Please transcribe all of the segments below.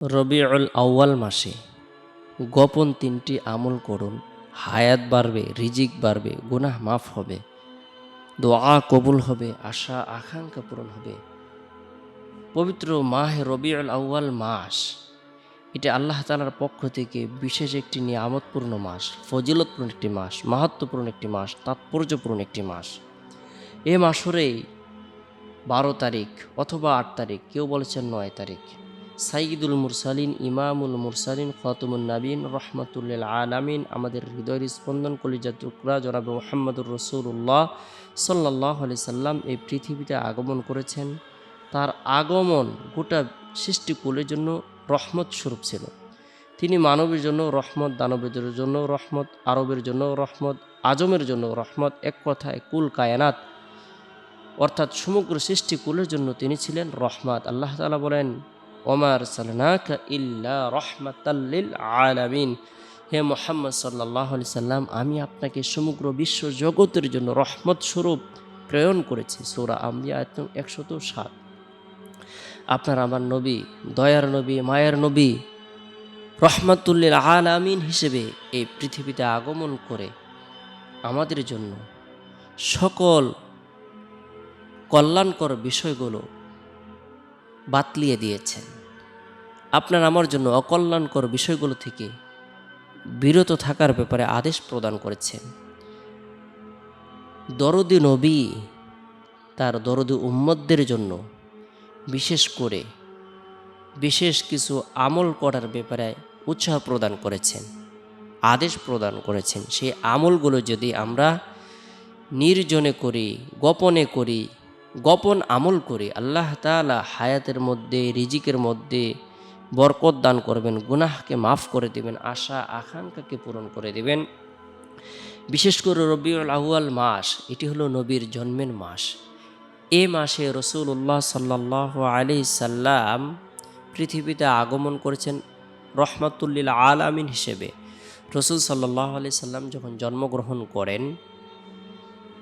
রবিউল আউয়াল মাসে গোপন তিনটি আমল করুন। হায়াত বাড়বে, রিজিক বাড়বে, গুনাহ মাফ হবে, দোয়া কবুল হবে, আশা, আকাঙ্ক্ষা পূরণ হবে। পবিত্র মাহ রবিউল আউয়াল মাস, এটা আল্লাহ তালার পক্ষ থেকে বিশেষ একটি নিয়ামতপূর্ণ মাস, ফজিলতপূর্ণ একটি মাস মাহাত্মপূর্ণ একটি মাস, তাৎপর্যপূর্ণ একটি মাস। এ মাসরেই বারো তারিখ অথবা আট তারিখ, কেউ বলেছেন নয় তারিখ। সাইদুল মুরসালিন, ইমামুল মুরসালিন খতমুল নাবিন রহমতুল্লিল আলামিন। আমাদের হৃদয়ের স্পন্দন কলিজা টুকরা জনাব মোহাম্মদুর রসুল্লাহ সাল্লাহ আলি সাল্লাম এই পৃথিবীতে আগমন করেছেন। তার আগমন গোটা সৃষ্টিকুলের জন্য রহমত স্বরূপ ছিল। তিনি মানবের জন্য রহমত, দানবের জন্য রহমত, আরবের জন্য রহমত, আজমের জন্য রহমত, এক কথায় কুল কায়নাত। অর্থাৎ সমগ্র সৃষ্টিকুলের জন্য তিনি ছিলেন রহমত। আল্লাহ তালা বলেন ওমার ইল্লা রহমাতাল্লিল আলামিন। হে মোহাম্মদ সাল্লাহ সাল্লাম, আমি আপনাকে সমগ্র বিশ্ব জগতের জন্য রহমত স্বরূপ প্রেরণ করেছি, সৌরা আম্বিয়া একদম একশত সাত। আপনার আমার নবী, দয়ার নবী, মায়ের নবী রহমাতুল্লিল আলামিন হিসেবে এই পৃথিবীতে আগমন করে আমাদের জন্য সকল কল্যাণকর বিষয়গুলো বাতলিয়ে দিয়েছেন। আপনার আমার জন্য অকল্যাণকর বিষয়গুলো থেকে বিরত থাকার ব্যাপারে আদেশ প্রদান করেছেন। দরদি নবী তার দরদি উম্মতদের জন্য বিশেষ করে বিশেষ কিছু আমল করার ব্যাপারে উৎসাহ প্রদান করেছেন, আদেশ প্রদান করেছেন। সেই আমলগুলো যদি আমরা নির্জনে করি, গোপনে করি গোপন আমল করে আল্লাহ তালা হায়াতের মধ্যে, রিজিকের মধ্যে বরকত দান করবেন, গুনাহকে মাফ করে দিবেন, আশা, আকাঙ্ক্ষাকে পূরণ করে দিবেন। বিশেষ করে রবিউল আহুয়াল মাস, এটি হলো নবীর জন্মের মাস। এ মাসে রসুল্লাহ সাল্লাহ আলি সাল্লাম পৃথিবীতে আগমন করেছেন রহমাতুল্লিল আলামিন হিসেবে। রসুল সাল্লাহ আলি সাল্লাম যখন জন্মগ্রহণ করেন,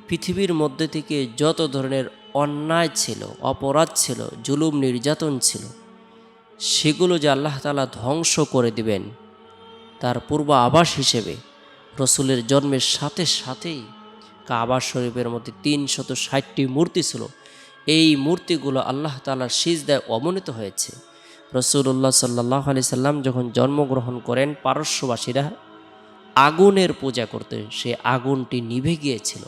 পৃথিবীর মধ্যে থেকে যত ধরনের অন্যায় ছিল, অপরাধ ছিল, জুলুম, নির্যাতন ছিল। সেগুলো যে আল্লাহ তালা ধ্বংস করে দিবেন, তার পূর্ব আবাস হিসেবে রসুলের জন্মের সাথে সাথেই কাবা শরীফের মধ্যে তিনশত ষাটটি মূর্তি ছিল। এই মূর্তিগুলো আল্লাহ তালার সিজদায় অবনীত হয়েছে। রসুল্লাহ সাল্লাহ আলি সাল্লাম যখন জন্মগ্রহণ করেন, পারস্যবাসীরা আগুনের পূজা করতে, সে আগুনটি নিভে গিয়েছিল।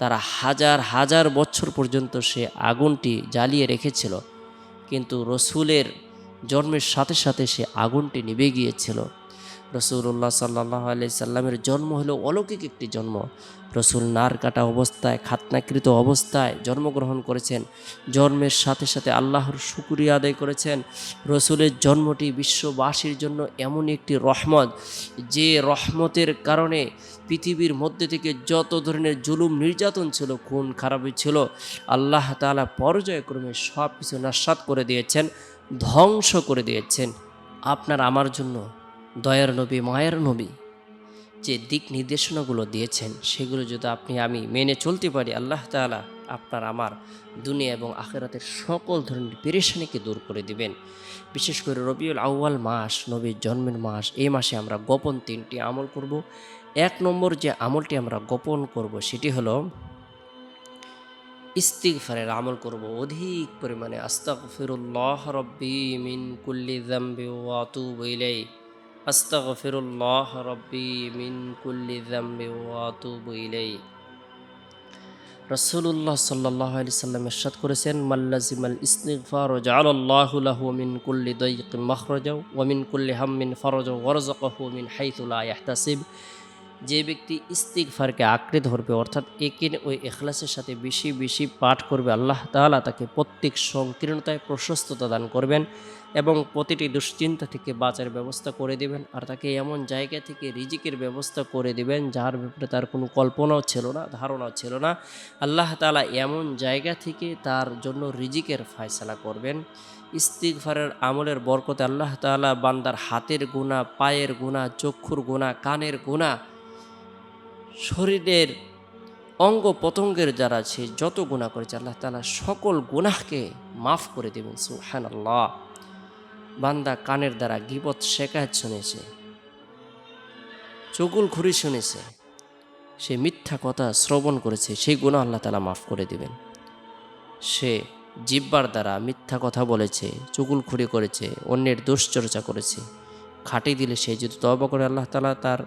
তারা হাজার হাজার বছর পর্যন্ত সে আগুনটি জ্বালিয়ে রেখেছিল। কিন্তু রসুলের জন্মের সাথে সাথে সে আগুনটি নিভে গিয়েছিল। রসুল্লাহ সাল্লাহ আলি সাল্লামের জন্ম হলো অলৌকিক একটি জন্ম। রসুল নার কাটা অবস্থায়, খাতনাকৃত অবস্থায় জন্মগ্রহণ করেছেন। জন্মের সাথে সাথে আল্লাহর শুকুরিয়া আদায় করেছেন। রসুলের জন্মটি বিশ্ববাসীর জন্য এমন একটি রহমত, যে রহমতের কারণে পৃথিবীর মধ্যে থেকে যত ধরনের জুলুম, নির্যাতন ছিল, খুন খারাপই ছিল, আল্লাহ তালা পর্যায়ক্রমে সব কিছু নাস্বাদ করে দিয়েছেন, ধ্বংস করে দিয়েছেন। আপনার, আমার জন্য দয়ার নবী, মায়ের নবী যে দিক নির্দেশনাগুলো দিয়েছেন, সেগুলো যদি আপনি, আমি মেনে চলতে পারি, আল্লাহ তালা আপনার আমার দুনিয়া এবং আখেরাতের সকল ধরনের পেরেশানিকে দূর করে দিবেন। বিশেষ করে রবিউল আউয়াল মাস, নবীর জন্মের মাস, এই মাসে আমরা গোপন তিনটি আমল করব। এক নম্বর যে আমলটি আমরা গোপন করব, সেটি হলো ইস্তিগফারের আমল করব। অধিক পরিমাণে আস্তাগফিরুল্লাহ রব্বি মিন কুল্লি যামবি ওয়া আতুবু আস্তাগফিরুল্লাহ রব্বি মিন কুল্লি যামবি ওয়া আতুবু ইলাইহি। রাসূলুল্লাহ সাল্লাল্লাহু আলাইহি সাল্লাম ইরশাদ করেছেন মাল্লাজিমাল ইস্তিগফার জাআলাল্লাহু লাহু মিন কুল্লি দাইয়িকিন মাখরাজা ওয়া মিন কুল্লি হাম্মিন ফারাজা রাযাকাহু মিন হাইথু লা ইয়াহতাসিব যে ব্যক্তি ইস্তিগফারকে আঁকড়ে ধরবে, অর্থাৎ একে ওই এখলাসের সাথে বেশি বেশি পাঠ করবে, আল্লাহ তাআলা তাকে প্রত্যেক সংকীর্ণতায় প্রশস্ততা দান করবেন। এবং প্রতিটি দুশ্চিন্তা থেকে বাঁচার ব্যবস্থা করে দেবেন আর তাকে এমন জায়গা থেকে রিজিকের ব্যবস্থা করে দেবেন যার ব্যাপারে তার কোনো কল্পনাও ছিল না, ধারণাও ছিল না। আল্লাহ তালা এমন জায়গা থেকে তার জন্য রিজিকের ফায়সালা করবেন। ইস্তিগফারের আমলের বরকতে আল্লাহ তালা বান্দার হাতের গুণা পায়ের গুণা চক্ষুর গুণা কানের গুণা শরীরের অঙ্গ পতঙ্গের যারা আছে যত গুণা করেছে, আল্লাহ তালা সকল গুনাহকে মাফ করে দেবেন সুহান আল্লাহ বান্দা কানের দ্বারা গিবত শেখায়ত শুনেছে। চকুল খুরি শুনেছে। সে মিথ্যা কথা শ্রবণ করেছে, সেই গুণ আল্লাহ তালা মাফ করে দিবেন। সে জিব্বার দ্বারা মিথ্যা কথা বলেছে চুগুলখুরি করেছে, অন্যের দুশ্চর্চা করেছে। খাটি দিলে সে যদি তবা করে, আল্লাহ তালা তার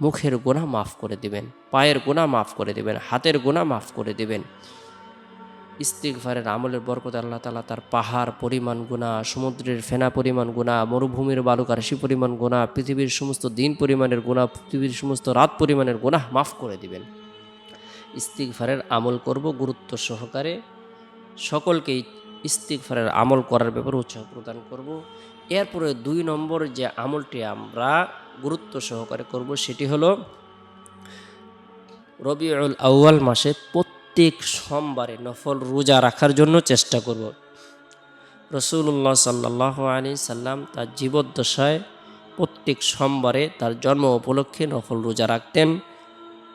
মুখের গোনা মাফ করে দিবেন, পায়ের গোনা মাফ করে দিবেন, হাতের গোনা মাফ করে দিবেন। ইস্তিগফারের আমলের বরকত আল্লাহ তালা তার পাহাড় পরিমাণ গুণা সমুদ্রের ফেনা পরিমাণ গুণা মরুভূমির বালুকা রাশি পরিমাণ গুণা পৃথিবীর সমস্ত দিন পরিমাণের গুণা পৃথিবীর সমস্ত রাত পরিমাণের গুণা মাফ করে দিবেন। ইস্তিগফারের আমল করব গুরুত্ব সহকারে। সকলকেই ইস্তিগফারের আমল করার ব্যাপারে উৎসাহ প্রদান করব। এরপরে দুই নম্বর যে আমলটি আমরা গুরুত্ব সহকারে করব সেটি হলো রবিউল আউয়াল মাসে প্রত্যেক সোমবারে নফল রোজা রাখার জন্য চেষ্টা করব। রসুল্লাহ সাল্লাহ আলী সাল্লাম তার জীবদ্দশায় প্রত্যেক সোমবারে তার জন্ম উপলক্ষে নফল রোজা রাখতেন।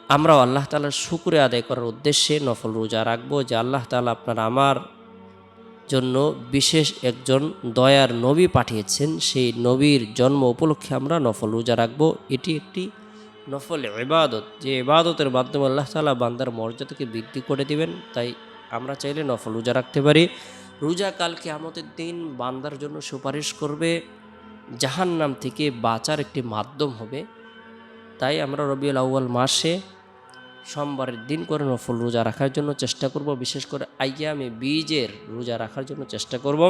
আমরাও আল্লাহ তালার শুক্রে আদায় করার উদ্দেশ্যে নফল রোজা রাখব যে আল্লাহ তালা আপনার আমার জন্য বিশেষ একজন দয়ার নবী পাঠিয়েছেন। সেই নবীর জন্ম উপলক্ষে আমরা নফল রোজা রাখব। এটি একটি নফল ইবাদত, যে ইবাদতের মাধ্যমে আল্লাহ তালা বান্দার মর্যাদাকে বৃদ্ধি করে দিবেন, তাই আমরা চাইলে নফল রোজা রাখতে পারি। রোজা কালকে আমাদের দিন বান্দার জন্য সুপারিশ করবে, জাহান্নাম থেকে বাঁচার একটি মাধ্যম হবে। তাই আমরা রবিউল আউ্য়াল মাসে সোমবারের দিন করে নফল রোজা রাখার জন্য চেষ্টা করব, বিশেষ করে আইয়ামে বীজের রোজা রাখার জন্য চেষ্টা করব।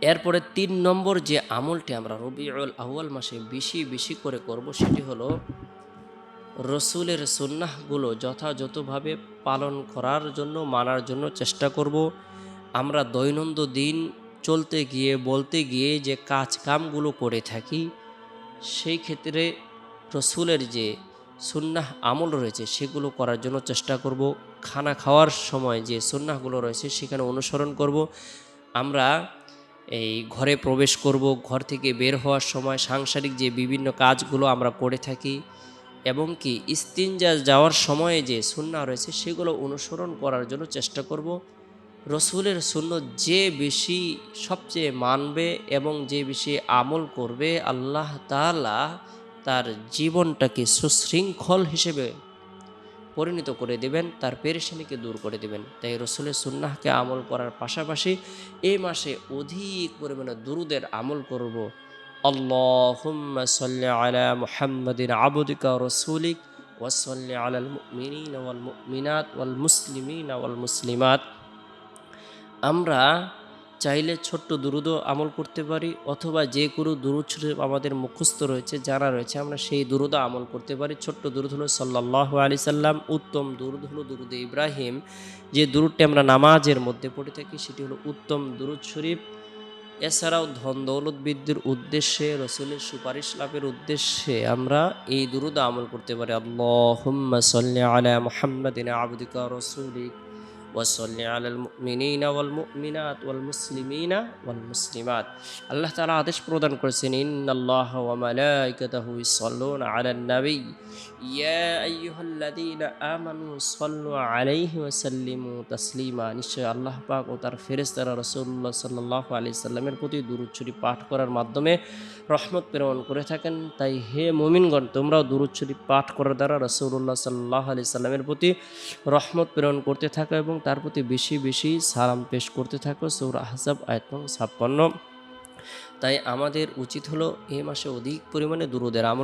এরপরে তিন নম্বর যে আমলটি আমরা রবিউল আউ্য়াল মাসে বেশি বেশি করে করব, সেটি হলো রসুলের সুন্নাহগুলো যথাযথভাবে পালন করার জন্য, মানার জন্য চেষ্টা করব। আমরা দৈনন্দিন দিন চলতে গিয়ে, বলতে গিয়ে যে কাজ কামগুলো করে থাকি, সেই ক্ষেত্রে রসুলের যে সুন্নাহ আমল রয়েছে, সেগুলো করার জন্য চেষ্টা করব। খানা খাওয়ার সময় যে সুন্নাহগুলো রয়েছে, সেখানে অনুসরণ করব। আমরা এই ঘরে প্রবেশ করব, ঘর থেকে বের হওয়ার সময় সাংসারিক যে বিভিন্ন কাজগুলো আমরা করে থাকি এবং কি ইস্তিনজা যাওয়ার সময়ে যে সুন্না রয়েছে সেগুলো অনুসরণ করার জন্য চেষ্টা করব। রসুলের শূন্য যে বেশি সবচেয়ে মানবে এবং যে বেশি আমল করবে, আল্লাহ তালা তার জীবনটাকে সুশৃঙ্খল হিসেবে পরিণত করে দেবেন, তার পেরেশানিকে দূর করে দেবেন। তাই রসুলের সুন্নাহকে আমল করার পাশাপাশি এই মাসে অধিক পরিমাণে দুরুদের আমল করব। আল্লাহুম্মা সাল্লি আলা মুহাম্মাদিন আবদিকা রসুলিক ওয়াসাল্লি আলাল মুমিনিন ওয়াল মুমিনাত ওয়াল মুসলিমিন ওয়াল মুসলিমাত। আমরা চাইলে ছোট্ট দুরুদও আমল করতে পারি অথবা যে কোনো দুরুদ আমাদের মুখস্থ রয়েছে, জানা রয়েছে, আমরা সেই দুরুদ আমল করতে পারি। ছোট্ট দুরুদ হলো সাল্লাহ আলি সাল্লাম, উত্তম দুরুদ হলো দুরুদ ইব্রাহিম। যে দুরুদটি আমরা নামাজের মধ্যে পড়ে থাকি, সেটি হলো উত্তম দুরুদ শরীফ। এছাড়াও ধন দৌলত বৃদ্ধির উদ্দেশ্যে, রসুলের সুপারিশ লাভের উদ্দেশ্যে আমরা এই দুরুদ আমল করতে পারি। আল্লাহ সাল্লি আলা মুহাম্মাদিন আবদিকা রসুলিক। ওয়াসল্লি আলাল মুমিনিনা ওয়াল মুমিনাত ওয়াল মুসলিমিনা ওয়াল মুসলিমাত। আল্লাহ তাআলা আদেশ প্রদান করেছেন, ইন্নাল্লাহ ওয়া মালাইকাতাহু ইউসাল্লুনা আলান নবী। ইয়া আইয়ুহাল্লাযীনা আমানু সাল্লু আলাইহি ওয়া সাল্লিমু তাসলিমা। নিশ্চয় আল্লাহ পাক ও তার ফেরেশতারা রাসূলুল্লাহ সাল্লাল্লাহু আলাইহি সাল্লামের প্রতি দুরূদ শরীফ পাঠ করার মাধ্যমে রহমত প্রেরণ করে থাকেন। তাই হে মোমিনগণ, তোমরাও দুরুচ্ছরি পাঠ করার দ্বারা রসৌল্লা সাল্লাহ আলি সাল্লামের প্রতি রহমত প্রেরণ করতে থাকো এবং তার প্রতি বেশি বেশি সালাম পেশ করতে থাকো। সৌর আহসাব আয়তন ছাপ্পান্ন। তাই আমাদের উচিত হলো এ মাসে অধিক পরিমাণে দুরুদের আমল